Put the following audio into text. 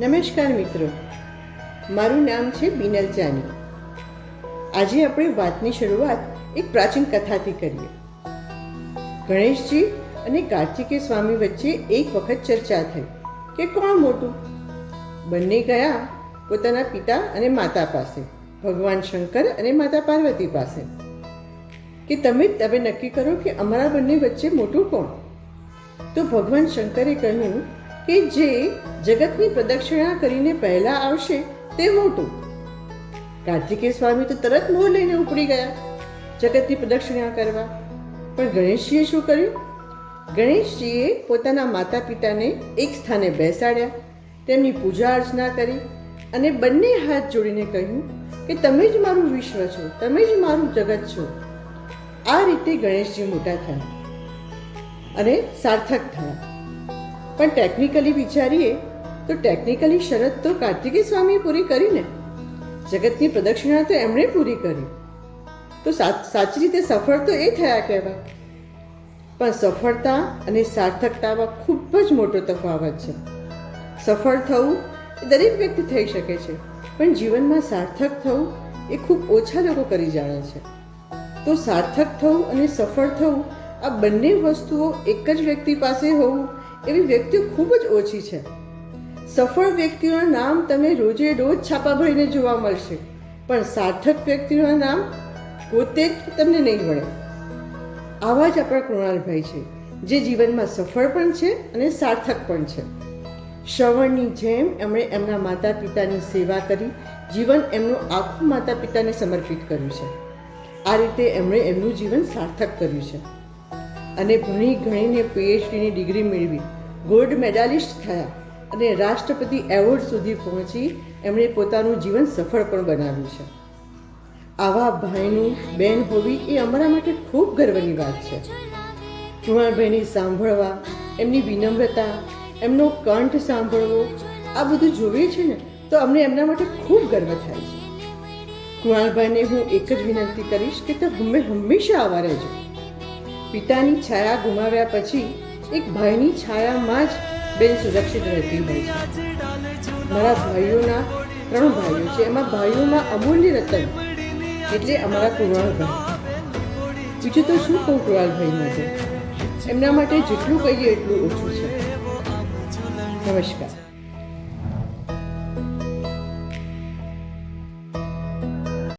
નમસ્કાર મિત્રો. મારું નામ છે બિનલ જાની આજે આપણે વાતની શરૂઆત એક પ્રાચીન કથાથી કરીએ. ગણેશજી અને કાર્તિકેય સ્વામી વચ્ચે એક વખત ચર્ચા થઈ કે કોણ મોટું? બંને ગયા પોતાના પિતા અને માતા પાસે, ભગવાન શંકર અને માતા પાર્વતી પાસે. કે તમે તમે નક્કી કરો કે અમારા બંને વચ્ચે મોટું કોણ? તો ભગવાન શંકરે કહ્યું કે જે જગતની પ્રદક્ષિણા કરીને પહેલા આવશે તે મોટું. કાર્તિકેય સ્વામી તો તરત મોહ લઈને ઉપડી ગયા જગતની પ્રદક્ષિણા કરવા. પણ ગણેશજીએ શું કર્યું? ગણેશજીએ પોતાના માતા પિતાને એક સ્થાને બેસાડ્યા. તેમની પૂજા અર્ચના કરી અને બંને હાથ જોડીને કહ્યું કે તમે જ મારું વિશ્વ છો, તમે જ મારું જગત છો. આ રીતે ગણેશજી મોટા થયા અને સાર્થક થયા. પણ ટેકનિકલી વિચારીએ, તો ટેકનિકલી શરત તો કાર્તિકી સ્વામીએ પૂરી કરીને જગતની પ્રદક્ષિણા તો એમણે પૂરી કરી. તો સાચ- રીતે સફળ તો એ થયા કહેવાય. પણ સફળતા અને સાર્થકતામાં ખૂબ જ મોટો તફાવત છે. સફળ થવું એ દરેક વ્યક્તિ થઈ શકે છે, પણ જીવનમાં સાર્થક થવું એ ખૂબ ઓછા લોકો કરી જાણે છે. તો સાર્થક થવું અને સફળ થવું આ બંને વસ્તુઓ એક જ વ્યક્તિ પાસે હોવું એવી વ્યક્તિઓ ખૂબ જ ઓછી છે. સફળ વ્યક્તિઓના નામ તમે રોજે રોજ છાપા ભરીને જોવા મળશે. પણ સાર્થક વ્યક્તિઓના નામ પોતે જ તમને નહીં મળે. આવા જ આપણા કૃણાલભાઈ છે, જે જીવનમાં સફળ પણ છે અને સાર્થક પણ છે. શ્રવણની જેમ એમણે એમના માતા પિતાની સેવા કરી, જીવન એમનું આખું માતા પિતાને સમર્પિત કર્યું છે. આ રીતે એમણે એમનું જીવન સાર્થક કર્યું છે. અને ભણી ગણીને પીએચડીની ડિગ્રી મેળવી. ગોલ્ડ મેડાલિસ્ટ થયા અને રાષ્ટ્રપતિ એવોર્ડ સુધી પહોંચી એમણે પોતાનું જીવન સફળ પણ બનાવ્યું છે. આવા ભાઈનું બેન હોવી એ અમારા માટે ખૂબ ગર્વની વાત છે. કુમારભાઈની સાંભળવા, એમની વિનમ્રતા, એમનો કંઠ સાંભળવો, આ બધું જોઈએ છે ને, તો અમને એમના માટે ખૂબ ગર્વ થાય છે. કુણાલભાઈને હું એક જ વિનંતી કરીશ કે તે હંમે હંમેશા આવા રહેજો. પિતાની છાયા ગુમાવ્યા પછી એક ભાઈની છાયામાં જ બેન સુરક્ષિત રહેતી હોય છે. મારા ભાઈઓના ત્રણ ભાઈઓ છે. એમાં ભાઈઓમાં અમૂલ્ય રતન એટલે અમારા કુણાલભાઈ બીજું તો શું કહું કુણાલભાઈ માટે? એમના માટે જેટલું કહીએ એટલું ઓછું છે. નમસ્કાર.